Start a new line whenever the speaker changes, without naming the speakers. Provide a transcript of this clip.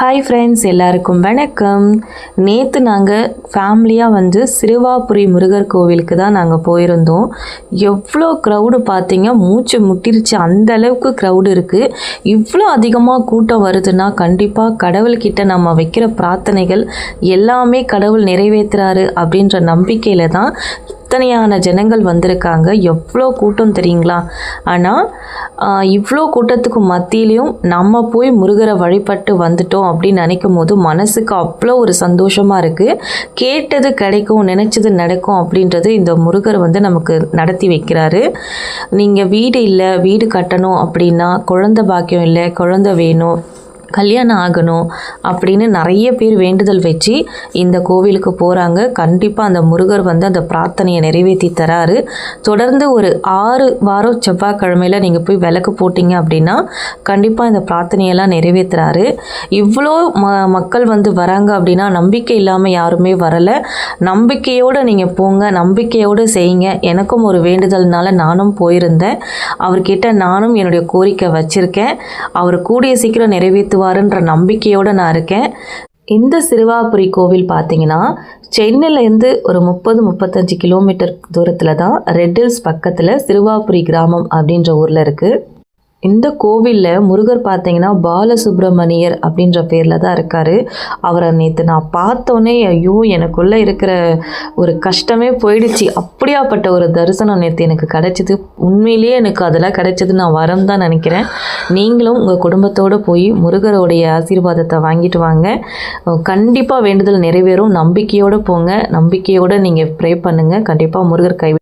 Hi friends எல்லாருக்கும் வணக்கம். நேற்று நாங்கள் ஃபேமிலியாக வந்து சிறுவாபுரி முருகர் கோவிலுக்கு தான் நாங்கள் போயிருந்தோம். எவ்வளோ க்ரௌடு பார்த்தீங்க மூச்சு முட்டிருச்சு. அந்த அளவுக்கு க்ரௌடு இருக்குது இவ்வளோ அதிகமாக கூட்டம் வருதுன்னா கண்டிப்பாக கடவுள்கிட்ட நம்ம வைக்கிற பிரார்த்தனைகள் எல்லாமே கடவுள் நிறைவேற்றுறாரு அப்படின்ற நம்பிக்கையில் தான் எத்தனையான ஜனங்கள் வந்திருக்காங்க? எவ்வளோ கூட்டம் தெரியுங்களா? ஆனால் இவ்வளோ கூட்டத்துக்கு மத்தியிலையும் நம்ம போய் முருகரை வழிபட்டு வந்துட்டோம் அப்படின்னு நினைக்கும் போது மனசுக்கு அவ்வளோ ஒரு சந்தோஷமாக இருக்குது கேட்டது கிடைக்கும் நினச்சது நடக்கும் அப்படின்றது இந்த முருகர் வந்து நமக்கு நடத்தி வைக்கிறாரு. நீங்கள் வீடு இல்லை வீடு கட்டணும் அப்படின்னா குழந்தை பாக்கியம் இல்லை குழந்தை வேணும். கல்யாணம் ஆகணும் அப்படின்னு நிறைய பேர் வேண்டுதல் வச்சு இந்த கோவிலுக்கு போகிறாங்க கண்டிப்பாக அந்த முருகர் வந்து அந்த பிரார்த்தனையை நிறைவேற்றி தராரு. தொடர்ந்து ஒரு ஆறு வாரம் செவ்வாய்க்கிழமையில் நீங்கள் போய் விளக்கு போட்டிங்க அப்படின்னா கண்டிப்பாக இந்த பிரார்த்தனையெல்லாம் நிறைவேற்றுறாரு. இவ்வளோ ம மக்கள் வந்து வராங்க அப்படின்னா நம்பிக்கை இல்லாமல் யாருமே வரலை. நம்பிக்கையோடு நீங்கள் போங்க நம்பிக்கையோடு செய்யுங்க. எனக்கும் ஒரு வேண்டுதல்னால நானும் போயிருந்தேன். அவர்கிட்ட நானும் என்னுடைய கோரிக்கை வச்சுருக்கேன். அவர் கூடிய சீக்கிரம் நிறைவேற்றுவாருன்ற நம்பிக்கையோடு நான் இருக்கேன். இந்த சிறுவாபுரி கோவில் பார்த்தீங்கன்னா சென்னையிலேருந்து ஒரு முப்பது முப்பத்தஞ்சு கிலோமீட்டர் தூரத்தில் தான் ரெட்டில்ஸ் பக்கத்தில் சிறுவாபுரி கிராமம் அப்படின்ற ஊரில் இருக்குது இந்த கோவிலில் முருகர் பார்த்தீங்கன்னா பாலசுப்ரமணியர் அப்படின்ற பேரில் தான் இருக்கார். அவரை நேற்று நான் பார்த்தோன்னே ஐயோ எனக்குள்ளே இருக்கிற ஒரு கஷ்டமே போயிடுச்சு. அப்படியாப்பட்ட ஒரு தரிசனம் நேற்று எனக்கு கிடைச்சிது. உண்மையிலேயே எனக்கு அதெல்லாம் கிடைச்சது. நான் வரம் தான் நினைக்கிறேன். நீங்களும் உங்கள் குடும்பத்தோடு போய் முருகரோடைய ஆசீர்வாதத்தை வாங்கிட்டு வாங்க. கண்டிப்பாக வேண்டுதல் நிறைவேறும். நம்பிக்கையோடு போங்க. நம்பிக்கையோடு நீங்கள் ப்ரே பண்ணுங்கள் கண்டிப்பாக முருகர் கை